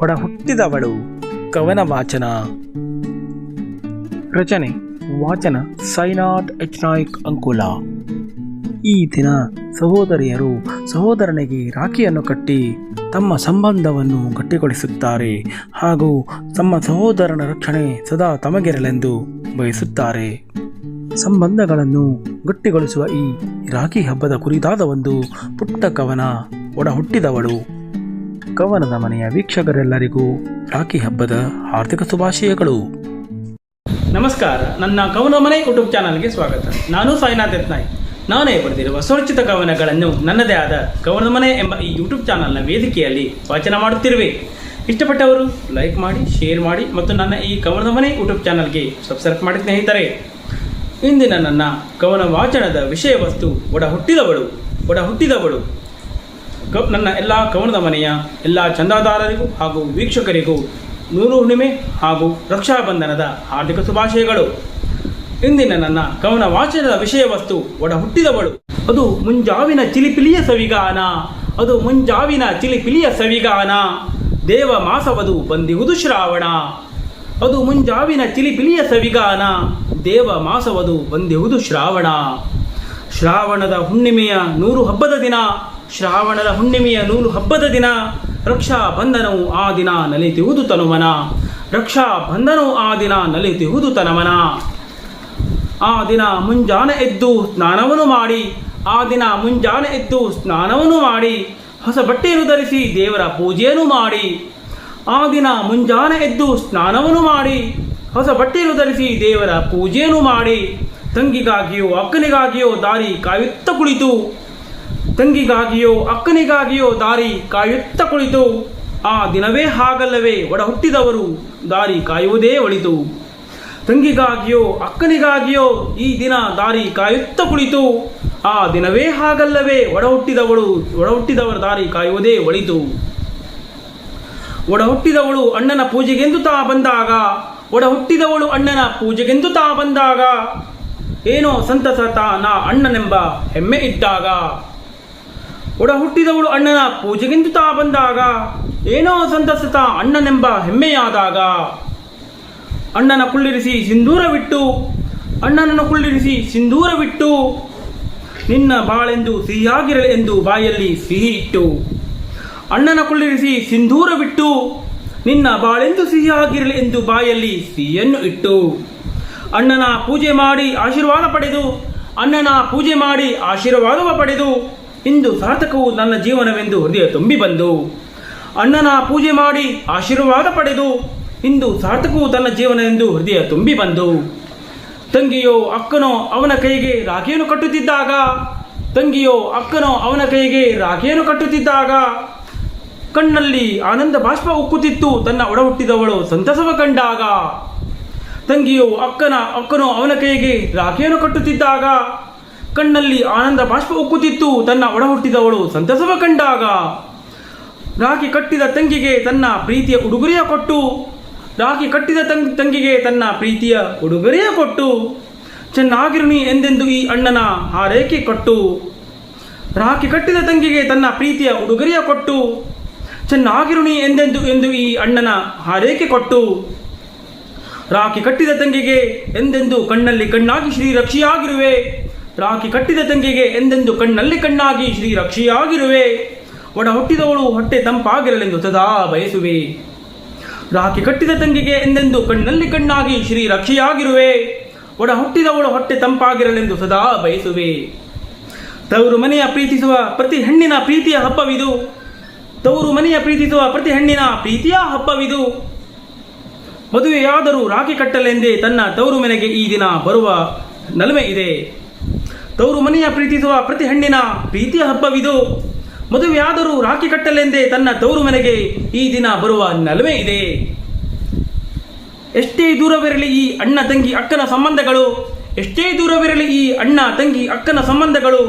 ಒಡ ಹುಟ್ಟಿದವಳು ಕವನ ವಾಚನ. ರಚನೆ, ವಾಚನ, ಸೈನಾಥ್ ಎಚ್ ನಾಯ್ಕ್ ಅಂಕುಲ. ಈ ದಿನ ಸಹೋದರಿಯರು ಸಹೋದರನಿಗೆ ರಾಖಿಯನ್ನು ಕಟ್ಟಿ ತಮ್ಮ ಸಂಬಂಧವನ್ನು ಗಟ್ಟಿಗೊಳಿಸುತ್ತಾರೆ ಹಾಗೂ ತಮ್ಮ ಸಹೋದರನ ರಕ್ಷಣೆ ಸದಾ ತಮಗಿರಲೆಂದು ಬಯಸುತ್ತಾರೆ. ಸಂಬಂಧಗಳನ್ನು ಗಟ್ಟಿಗೊಳಿಸುವ ಈ ರಾಖಿ ಹಬ್ಬದ ಕುರಿತಾದ ಒಂದು ಪುಟ್ಟ ಕವನ ಒಡ ಹುಟ್ಟಿದವಳು ಕವನದ ಮನೆಯ ವೀಕ್ಷಕರೆಲ್ಲರಿಗೂ ರಾಖಿ ಹಬ್ಬದ ಹಾರ್ದಿಕ ಶುಭಾಶಯಗಳು. ನಮಸ್ಕಾರ, ನನ್ನ ಕವನ ಮನೆ ಯೂಟ್ಯೂಬ್ ಚಾನಲ್ಗೆ ಸ್ವಾಗತ. ನಾನು ಸಾಯಿನಾಥ್ ಯತ್ನಾಯ್ ನಾನೇ ಬರೆದಿರುವ ಸುರಕ್ಷಿತ ಕವನಗಳನ್ನು ನನ್ನದೇ ಆದ ಕವನದ ಮನೆ ಎಂಬ ಈ ಯೂಟ್ಯೂಬ್ ಚಾನಲ್ನ ವೇದಿಕೆಯಲ್ಲಿ ವಾಚನ ಮಾಡುತ್ತಿರುವೆ. ಇಷ್ಟಪಟ್ಟವರು ಲೈಕ್ ಮಾಡಿ, ಶೇರ್ ಮಾಡಿ ಮತ್ತು ನನ್ನ ಈ ಕವನದ ಮನೆ ಯೂಟ್ಯೂಬ್ ಚಾನಲ್ಗೆ ಸಬ್ಸ್ಕ್ರೈಬ್ ಮಾಡಿ ಸ್ನೇಹಿತರೆ. ಇಂದಿನ ನನ್ನ ಕವನ ವಾಚನದ ವಿಷಯ ವಸ್ತು ಒಡ ಹುಟ್ಟಿದವಳು ಒಡ ಹುಟ್ಟಿದವಳು ನನ್ನ ಎಲ್ಲ ಕವನದ ಮನೆಯ ಎಲ್ಲ ಚಂದಾದಾರರಿಗೂ ಹಾಗೂ ವೀಕ್ಷಕರಿಗೂ ನೂರು ಹುಣ್ಣಿಮೆ ಹಾಗೂ ರಕ್ಷಾಬಂಧನದ ಹಾರ್ದಿಕ ಶುಭಾಶಯಗಳು. ಇಂದಿನ ನನ್ನ ಕವನ ವಾಚನದ ವಿಷಯ ವಸ್ತು ಒಡ ಹುಟ್ಟಿದವಳು ಅದು ಮುಂಜಾವಿನ ಚಿಲಿಪಿಲಿಯ ಸವಿಗಾನ. ಅದು ಮುಂಜಾವಿನ ಚಿಲಿಪಿಲಿಯ ಸವಿಗಾನ. ದೇವ ಮಾಸವದು ಬಂದಿಹುದು ಶ್ರಾವಣ. ಅದು ಮುಂಜಾವಿನ ಚಿಲಿಪಿಲಿಯ ಸವಿಗಾನ. ದೇವ ಮಾಸವದು ಬಂದಿಹುದು ಶ್ರಾವಣ. ಶ್ರಾವಣದ ಹುಣ್ಣಿಮೆಯ ನೂರು ಹಬ್ಬದ ದಿನ. ಶ್ರಾವಣದ ಹುಣ್ಣಿಮೆಯ ನೂಲು ಹಬ್ಬದ ದಿನ, ರಕ್ಷಾ ಬಂಧನವು ಆ ದಿನ ನಲಿತಿಹುದು ತನುಮನ. ರಕ್ಷಾ ಬಂಧನವು ಆ ದಿನ ನಲಿತಿಹುದು ತನಮನ. ಆ ದಿನ ಮುಂಜಾನೆ ಎದ್ದು ಸ್ನಾನವನ್ನು ಮಾಡಿ, ಆ ದಿನ ಮುಂಜಾನೆ ಎದ್ದು ಸ್ನಾನವನ್ನು ಮಾಡಿ, ಹೊಸ ಬಟ್ಟೆಯನ್ನು ಧರಿಸಿ ದೇವರ ಪೂಜೆಯನ್ನು ಮಾಡಿ, ಆ ದಿನ ಮುಂಜಾನೆ ಎದ್ದು ಸ್ನಾನವನ್ನು ಮಾಡಿ, ಹೊಸ ಬಟ್ಟೆಯನ್ನು ಧರಿಸಿ ದೇವರ ಪೂಜೆಯನ್ನು ಮಾಡಿ, ತಂಗಿಗಾಗಿಯೋ, ಅಕ್ಕನಿಗಾಗಿಯೋ ದಾರಿ ಕಾಯುತ್ತ ಕುಳಿತು ತಂಗಿಗಾಗಿಯೋ ಅಕ್ಕನಿಗಾಗಿಯೋ ದಾರಿ ಕಾಯುತ್ತ ಕುಳಿತು, ಆ ದಿನವೇ ಹಾಗಲ್ಲವೇ ಒಡ ಹುಟ್ಟಿದವರು ದಾರಿ ಕಾಯುವುದೇ ಒಳಿತು. ತಂಗಿಗಾಗಿಯೋ ಅಕ್ಕನಿಗಾಗಿಯೋ ಈ ದಿನ ದಾರಿ ಕಾಯುತ್ತ ಕುಳಿತು, ಆ ದಿನವೇ ಹಾಗಲ್ಲವೇ ಒಡ ಹುಟ್ಟಿದವಳು ದಾರಿ ಕಾಯುವುದೇ ಒಳಿತು. ಒಡ ಹುಟ್ಟಿದವಳು ಅಣ್ಣನ ಪೂಜೆಗೆಂದು ತಾ ಬಂದಾಗ ಒಡ ಹುಟ್ಟಿದವಳು ಅಣ್ಣನ ಪೂಜೆಗೆಂದು ತಾ ಬಂದಾಗ, ಏನೋ ಸಂತಸ ತಾ ನಾ ಅಣ್ಣನೆಂಬ ಹೆಮ್ಮೆ ಇದ್ದಾಗ ಒಡ ಹುಟ್ಟಿದವಳು ಅಣ್ಣನ ಪೂಜೆಗೆಂದು ತಾ ಬಂದಾಗ, ಏನೋ ಸಂತಸತ ಅಣ್ಣನೆಂಬ ಹೆಮ್ಮೆಯಾದಾಗ, ಅಣ್ಣನ ಕುಳ್ಳಿರಿಸಿ ಸಿಂಧೂರವಿಟ್ಟು ಅಣ್ಣನನ್ನು ಕುಳ್ಳಿರಿಸಿ ಸಿಂಧೂರವಿಟ್ಟು ನಿನ್ನ ಬಾಳೆಂದು ಸಿಹಿಯಾಗಿರಲಿ ಎಂದು ಬಾಯಲ್ಲಿ ಸಿಹಿ ಇಟ್ಟು, ಅಣ್ಣನ ಕುಳ್ಳಿರಿಸಿ ಸಿಂಧೂರವಿಟ್ಟು ನಿನ್ನ ಬಾಳೆಂದು ಸಿಹಿಯಾಗಿರಲಿ ಎಂದು ಬಾಯಲ್ಲಿ ಸಿಹಿಯನ್ನು ಇಟ್ಟು, ಅಣ್ಣನ ಪೂಜೆ ಮಾಡಿ ಆಶೀರ್ವಾದ ಪಡೆದು, ಅಣ್ಣನ ಪೂಜೆ ಮಾಡಿ ಆಶೀರ್ವಾದವ ಪಡೆದು ಇಂದು ಸಾರ್ಥಕವು ನನ್ನ ಜೀವನವೆಂದು ಹೃದಯ ತುಂಬಿ ಬಂದು, ಅಣ್ಣನ ಪೂಜೆ ಮಾಡಿ ಆಶೀರ್ವಾದ ಪಡೆದು, ಇಂದು ಸಾರ್ಥಕವು ತನ್ನ ಜೀವನವೆಂದು ಹೃದಯ ತುಂಬಿ ಬಂದು, ತಂಗಿಯೋ ಅಕ್ಕನೋ ಅವನ ಕೈಗೆ ರಾಖಿಯನ್ನು ಕಟ್ಟುತ್ತಿದ್ದಾಗ, ತಂಗಿಯೋ ಅಕ್ಕನೋ ಅವನ ಕೈಗೆ ರಾಖಿಯನ್ನು ಕಟ್ಟುತ್ತಿದ್ದಾಗ, ಕಣ್ಣಲ್ಲಿ ಆನಂದ ಬಾಷ್ಪ ಉಕ್ಕುತ್ತಿತ್ತು ತನ್ನ ಒಡಹುಟ್ಟಿದವಳು ಸಂತಸವ ಕಂಡಾಗ, ತಂಗಿಯೋ ಅಕ್ಕನ ಅಕ್ಕನೋ ಅವನ ಕೈಗೆ ರಾಖಿಯನ್ನು ಕಟ್ಟುತ್ತಿದ್ದಾಗ ಕಣ್ಣಲ್ಲಿ ಆನಂದ ಬಾಷ್ಪ ಉಕ್ಕುತ್ತಿತ್ತು ತನ್ನ ಒಡ ಹುಟ್ಟಿದವಳು ಸಂತಸವ ಕಂಡಾಗ ರಾಖಿ ಕಟ್ಟಿದ ತಂಗಿಗೆ ತನ್ನ ಪ್ರೀತಿಯ ಉಡುಗೊರೆಯ ಕೊಟ್ಟು. ರಾಖಿ ಕಟ್ಟಿದ ತಂಗ್, ತಂಗಿಗೆ ತನ್ನ ಪ್ರೀತಿಯ ಉಡುಗೊರೆಯ ಕೊಟ್ಟು. ಚೆನ್ನಾಗಿರುಣಿ ಎಂದೆಂದು ಈ ಅಣ್ಣನ ಹಾರೈಕೆ ಕೊಟ್ಟು. ರಾಖಿ ಕಟ್ಟಿದ ತಂಗಿಗೆ ತನ್ನ ಪ್ರೀತಿಯ ಉಡುಗೊರೆಯ ಕೊಟ್ಟು. ಚೆನ್ನಾಗಿರುಣಿ ಎಂದೆಂದು, ಎಂದು ಈ ಅಣ್ಣನ ಹಾರೈಕೆ ಕೊಟ್ಟು. ರಾಖಿ ಕಟ್ಟಿದ ತಂಗಿಗೆ ಎಂದೆಂದು ಕಣ್ಣಲ್ಲಿ ಕಣ್ಣಾಗಿ ಶ್ರೀ ರಕ್ಷಿಯಾಗಿರುವೆ ರಾಖಿ ಕಟ್ಟಿದ ತಂಗಿಗೆ ಎಂದೆಂದು ಕಣ್ಣಲ್ಲಿ ಕಣ್ಣಾಗಿ ಶ್ರೀ ರಕ್ಷಿಯಾಗಿರುವೆ. ಒಡ ಹುಟ್ಟಿದವಳು ಹೊಟ್ಟೆ ತಂಪಾಗಿರಲೆಂದು ಸದಾ ಬಯಸುವೆ. ರಾಖಿ ಕಟ್ಟಿದ ತಂಗಿಗೆ ಎಂದೆಂದು ಕಣ್ಣಲ್ಲಿ ಕಣ್ಣಾಗಿ ಶ್ರೀ ರಕ್ಷೆಯಾಗಿರುವೆ. ಒಡ ಹುಟ್ಟಿದವಳು ಹೊಟ್ಟೆ ತಂಪಾಗಿರಲೆಂದು ಸದಾ ಬಯಸುವೆ. ತವರು ಮನೆಯ ಪ್ರೀತಿಸುವ ಪ್ರತಿ ಹೆಣ್ಣಿನ ಪ್ರೀತಿಯ ಹಬ್ಬವಿದು. ತವರು ಮನೆಯ ಪ್ರೀತಿಸುವ ಪ್ರತಿ ಹೆಣ್ಣಿನ ಪ್ರೀತಿಯ ಹಬ್ಬವಿದು. ಮದುವೆಯಾದರೂ ರಾಖಿ ಕಟ್ಟಲೆಂದೇ ತನ್ನ ತವರು ಮನೆಗೆ ಈ ದಿನ ಬರುವ ನಲುಮೆ ಇದೆ. ತವರು ಮನೆಯ ಪ್ರೀತಿಸುವ ಪ್ರತಿ ಹೆಣ್ಣಿನ ಪ್ರೀತಿಯ ಹಬ್ಬವಿದು. ಮದುವೆಯಾದರೂ ರಾಖಿ ಕಟ್ಟಲೆಂದೇ ತನ್ನ ತವರು ಮನೆಗೆ ಈ ದಿನ ಬರುವ ನಲುಮೆ ಇದೆ. ಎಷ್ಟೇ ದೂರವಿರಲಿ ಈ ಅಣ್ಣ ತಂಗಿ ಅಕ್ಕನ ಸಂಬಂಧಗಳು, ಎಷ್ಟೇ ದೂರವಿರಲಿ ಈ ಅಣ್ಣ ತಂಗಿ ಅಕ್ಕನ ಸಂಬಂಧಗಳು,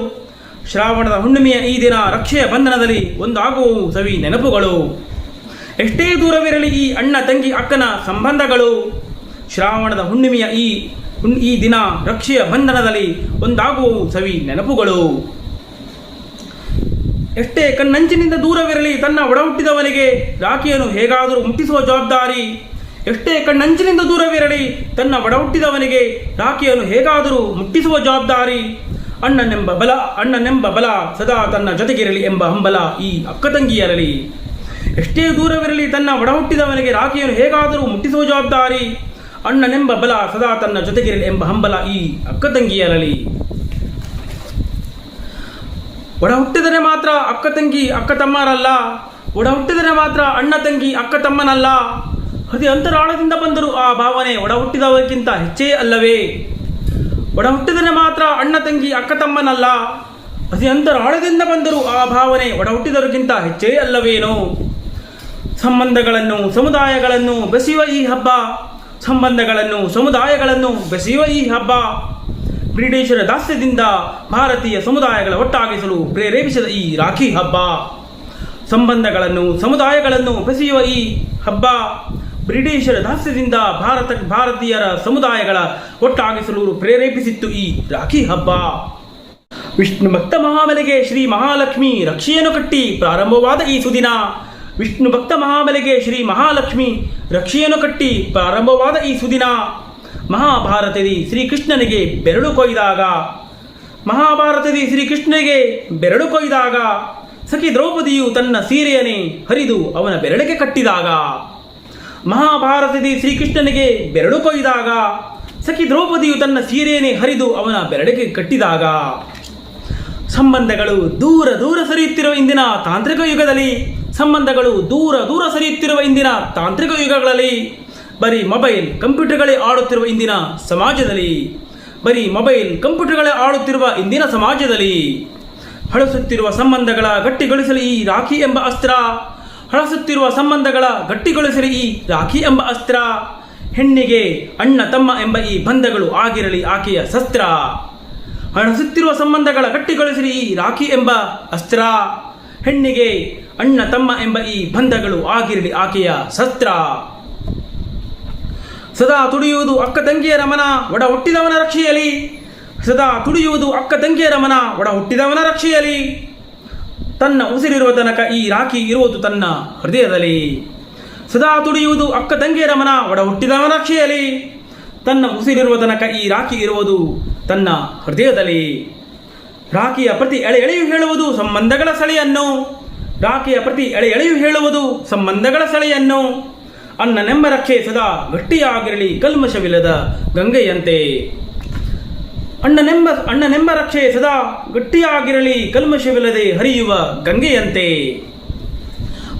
ಶ್ರಾವಣದ ಹುಣ್ಣಿಮೆಯ ಈ ದಿನ ರಕ್ಷೆಯ ಬಂಧನದಲ್ಲಿ ಒಂದಾಗುವು ಸವಿ ನೆನಪುಗಳು. ಎಷ್ಟೇ ದೂರವಿರಲಿ ಈ ಅಣ್ಣ ತಂಗಿ ಅಕ್ಕನ ಸಂಬಂಧಗಳು, ಶ್ರಾವಣದ ಹುಣ್ಣಿಮೆಯ ಈ ಈ ದಿನ ರಕ್ಷೆಯ ಬಂಧನದಲ್ಲಿ ಒಂದಾಗುವವು ಸವಿ ನೆನಪುಗಳು. ಎಷ್ಟೇ ಕಣ್ಣಂಚಿನಿಂದ ದೂರವಿರಲಿ ತನ್ನ ಒಡಹುಟ್ಟಿದವನಿಗೆ, ರಾಖಿಯನ್ನು ಹೇಗಾದರೂ ಮುಟ್ಟಿಸುವ ಜವಾಬ್ದಾರಿ. ಎಷ್ಟೇ ಕಣ್ಣಂಚಿನಿಂದ ದೂರವಿರಲಿ ತನ್ನ ಒಡಹುಟ್ಟಿದವನಿಗೆ, ರಾಖಿಯನ್ನು ಹೇಗಾದರೂ ಮುಟ್ಟಿಸುವ ಜವಾಬ್ದಾರಿ. ಅಣ್ಣನೆಂಬ ಬಲ ಅಣ್ಣನೆಂಬ ಬಲ ಸದಾ ತನ್ನ ಜೊತೆಗಿರಲಿ ಎಂಬ ಹಂಬಲ ಈ ಅಕ್ಕ ತಂಗಿಯರಲಿ ಎಷ್ಟೇ ದೂರವಿರಲಿ ತನ್ನ ಒಡಹುಟ್ಟಿದವನಿಗೆ, ರಾಖಿಯನ್ನು ಹೇಗಾದರೂ ಮುಟ್ಟಿಸುವ ಜವಾಬ್ದಾರಿ. ಅಣ್ಣನೆಂಬ ಬಲ ಸದಾ ತನ್ನ ಜೊತೆಗಿರಲಿ ಎಂಬ ಹಂಬಲ ಈ ಅಕ್ಕ ತಂಗಿಯರಲಿ ಒಡ ಹುಟ್ಟಿದರೆ ಮಾತ್ರ ಅಕ್ಕ ತಂಗಿ, ಅಕ್ಕ ತಮ್ಮರಲ್ಲ ಒಡ ಹುಟ್ಟಿದರೆ ಮಾತ್ರ ಅಣ್ಣ ತಂಗಿ, ಅಕ್ಕ ತಮ್ಮನಲ್ಲ. ಅತಿ ಅಂತರಾಳದಿಂದ ಬಂದರು ಆ ಭಾವನೆ ಒಡ ಹುಟ್ಟಿದವರಿಗಿಂತ ಹೆಚ್ಚೇ ಅಲ್ಲವೇ. ಒಡ ಹುಟ್ಟಿದರೆ ಮಾತ್ರ ಅಣ್ಣ ತಂಗಿ, ಅಕ್ಕ ತಮ್ಮನಲ್ಲ. ಅತಿ ಅಂತರಾಳದಿಂದ ಬಂದರು ಆ ಭಾವನೆ ಒಡ ಹುಟ್ಟಿದವರಿಗಿಂತ ಹೆಚ್ಚೇ ಅಲ್ಲವೇನೋ. ಸಂಬಂಧಗಳನ್ನು, ಸಮುದಾಯಗಳನ್ನು ಬೆಸೆಯುವ ಈ ಹಬ್ಬ ಸಂಬಂಧಗಳನ್ನು, ಸಮುದಾಯಗಳನ್ನು ಬೆಸೆಯುವ ಈ ಹಬ್ಬ ಬ್ರಿಟಿಷರ ದಾಸ್ಯದಿಂದ ಭಾರತೀಯ ಸಮುದಾಯಗಳ ಒಟ್ಟಾಗಿಸಲು ಪ್ರೇರೇಪಿಸಿದ ಈ ರಾಖಿ ಹಬ್ಬ. ಸಂಬಂಧಗಳನ್ನು, ಸಮುದಾಯಗಳನ್ನು ಬೆಸೆಯುವ ಈ ಹಬ್ಬ ಬ್ರಿಟಿಷರ ದಾಸ್ಯದಿಂದ ಭಾರತ, ಭಾರತೀಯರ ಸಮುದಾಯಗಳ ಒಟ್ಟಾಗಿಸಲು ಪ್ರೇರೇಪಿಸಿತ್ತು ಈ ರಾಖಿ ಹಬ್ಬ. ವಿಷ್ಣು ಭಕ್ತ ಮಹಾಮಲೆಗೆ ಶ್ರೀ ಮಹಾಲಕ್ಷ್ಮಿ ರಕ್ಷೆಯನ್ನು ಕಟ್ಟಿ ಪ್ರಾರಂಭವಾದ ಈ ಸುದಿನ ವಿಷ್ಣು ಭಕ್ತ ಮಹಾಬಲಿಗೆ ಶ್ರೀ ಮಹಾಲಕ್ಷ್ಮಿ ರಕ್ಷೆಯನ್ನು ಕಟ್ಟಿ ಪ್ರಾರಂಭವಾದ ಈ ಸುದಿನ. ಮಹಾಭಾರತದಿ ಶ್ರೀಕೃಷ್ಣನಿಗೆ ಬೆರಳು ಕೊಯ್ದಾಗ. ಮಹಾಭಾರತದಿ ಶ್ರೀಕೃಷ್ಣನಿಗೆ ಬೆರಳು ಕೊಯ್ದಾಗ. ಸಖಿ ದ್ರೌಪದಿಯು ತನ್ನ ಸೀರೆಯನ್ನೇ ಹರಿದು ಅವನ ಬೆರಳಿಗೆ ಕಟ್ಟಿದಾಗ. ಮಹಾಭಾರತದಿ ಶ್ರೀಕೃಷ್ಣನಿಗೆ ಬೆರಳು ಕೊಯ್ದಾಗ. ಸಖಿ ದ್ರೌಪದಿಯು ತನ್ನ ಸೀರೆಯನ್ನೇ ಹರಿದು ಅವನ ಬೆರಳಿಗೆ ಕಟ್ಟಿದಾಗ. ಸಂಬಂಧಗಳು ದೂರ ದೂರ ಸರಿಯುತ್ತಿರುವ ಇಂದಿನ ತಾಂತ್ರಿಕ ಯುಗದಲ್ಲಿ ಸಂಬಂಧಗಳು ದೂರ ದೂರ ಸರಿಯುತ್ತಿರುವ ಇಂದಿನ ತಾಂತ್ರಿಕ ಯುಗಗಳಲ್ಲಿ, ಬರೀ ಮೊಬೈಲ್ ಕಂಪ್ಯೂಟರ್ಗಳೇ ಆಡುತ್ತಿರುವ ಇಂದಿನ ಸಮಾಜದಲ್ಲಿ, ಬರೀ ಮೊಬೈಲ್ ಕಂಪ್ಯೂಟರ್ಗಳೇ ಆಡುತ್ತಿರುವ ಇಂದಿನ ಸಮಾಜದಲ್ಲಿ, ಹಳಸುತ್ತಿರುವ ಸಂಬಂಧಗಳ ಗಟ್ಟಿಗೊಳಿಸಲು ಈ ರಾಖಿ ಎಂಬ ಅಸ್ತ್ರ, ಹಳಸುತ್ತಿರುವ ಸಂಬಂಧಗಳ ಗಟ್ಟಿಗೊಳಿಸಲು ಈ ರಾಖಿ ಎಂಬ ಅಸ್ತ್ರ, ಹೆಣ್ಣಿಗೆ ಅಣ್ಣ ತಮ್ಮ ಎಂಬ ಈ ಬಂಧಗಳು ಆಗಿರಲಿ ಆಕೆಯ ಶಸ್ತ್ರ ಹಣಸುತ್ತಿರುವ ಸಂಬಂಧಗಳ ಗಟ್ಟಿಗೊಳಿಸಲಿ ಈ ರಾಖಿ ಎಂಬ ಅಸ್ತ್ರ. ಹೆಣ್ಣಿಗೆ ಅಣ್ಣ ತಮ್ಮ ಎಂಬ ಈ ಬಂಧಗಳು ಆಗಿರಲಿ ಆಕೆಯ ಸತ್ರ ಸದಾ ತುಡಿಯುವುದು ಅಕ್ಕ ತಂಗಿಯರ ಮನ ಒಡ ಹುಟ್ಟಿದವನ ರಕ್ಷೆಯಲಿ ಸದಾ ತುಡಿಯುವುದು ಅಕ್ಕ ತಂಗಿಯರ ಮನ ಒಡ ಹುಟ್ಟಿದವನ ರಕ್ಷೆಯಲಿ ತನ್ನ ಉಸಿರಿರುವ ತನಕ ಈ ರಾಖಿ ಇರುವುದು ತನ್ನ ಹೃದಯದಲ್ಲಿ. ಸದಾ ತುಡಿಯುವುದು ಅಕ್ಕ ತಂಗಿಯರ ಮನ ಒಡ ಹುಟ್ಟಿದವನ ರಕ್ಷೆಯಲಿ ತನ್ನ ಉಸಿರಿರುವ ತನಕ ಈ ರಾಖಿ ಇರುವುದು ತನ್ನ ಹೃದಯದಲ್ಲಿ. ರಾಖಿಯ ಪ್ರತಿ ಎಳೆ ಎಳೆಯು ಹೇಳುವುದು ಸಂಬಂಧಗಳ ಸಳೆಯನ್ನು. ರಾಖಿಯ ಪ್ರತಿ ಎಳೆ ಎಳೆಯು ಹೇಳುವುದು ಸಂಬಂಧಗಳ ಸೆಳೆಯನ್ನು. ಅನ್ನನೆಂಬ ರಕ್ಷೆ ಸದಾ ಗಟ್ಟಿಯಾಗಿರಲಿ ಕಲ್ಮಶವಿಲ್ಲದ ಗಂಗೆಯಂತೆ. ಅಣ್ಣನೆಂಬ ಅಣ್ಣನೆಂಬ ರಕ್ಷೆ ಸದಾ ಗಟ್ಟಿಯಾಗಿರಲಿ ಕಲ್ಮಶವಿಲ್ಲದೆ ಹರಿಯುವ ಗಂಗೆಯಂತೆ.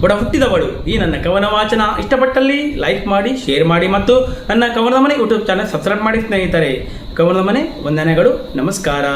ಬಡ ಹುಟ್ಟಿದವಳು ಈ ನನ್ನ ಕವನ ವಾಚನ ಇಷ್ಟಪಟ್ಟಲ್ಲಿ ಲೈಕ್ ಮಾಡಿ, ಶೇರ್ ಮಾಡಿ ಮತ್ತು ನನ್ನ ಕವನದ ಮನೆ ಯೂಟ್ಯೂಬ್ ಚಾನಲ್ ಸಬ್ಸ್ಕ್ರೈಬ್ ಮಾಡಿ ಸ್ನೇಹಿತರೆ. ಕವನದ ಮನೆ ವಂದನೆಗಳು, ನಮಸ್ಕಾರ.